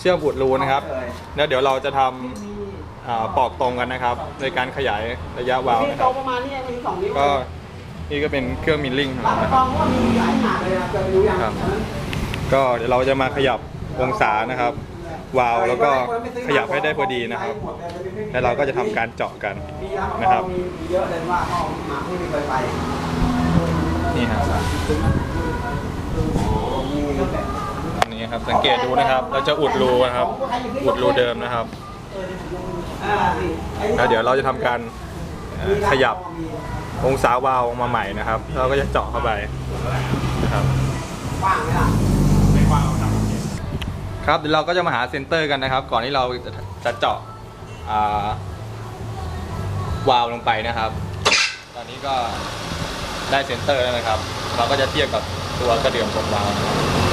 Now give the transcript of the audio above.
ชื่อมอุดรูนะครับแล้วเดี๋ยวเราจะทำอ่าปอกตรงกันนะครับ ในการขยายระยะวาล์วนี่นะโตครับ ประมาณนี้เองมีสองนิ้วก็นี่ก็เป็นเครื่องมิลลิ่งของร้าเรานนะกคอรับงก็มีหลายขนาดเลยนะจะไปดูยังครับ ก็เดี๋ยวเราจะมาขยับองศานะครับ วาล์วแล้วก็ขยับให้ได้พอดีนะครับ แล้วเราก็จะทำการเจาะกันมีร้านนะครับ มีเยอะเลยว่าห้องหมาไม่มีไฟไฟนี่ครั ครับ สังเกตดูนะครับ เราจะอุดรูนะครับ อุดรูเดิมนะครับ แล้วเดี๋ยวเราจะทำการขยับองศาวาล์วมาใหม่นะครับ เราก็จะเจาะเข้าไปนะครับครับเดี๋ยวเราก็จะมาหาเซนเตอร์กันนะครับ ก่อนที่เราจะจะเจาะาวาล์วลงไปนะครับ ตอนนี้ก็ได้เซนเตอร์แล้วนะครับ เราก็จะเทียบกับตัวกระเดื่องตรงวาล์วนะครับ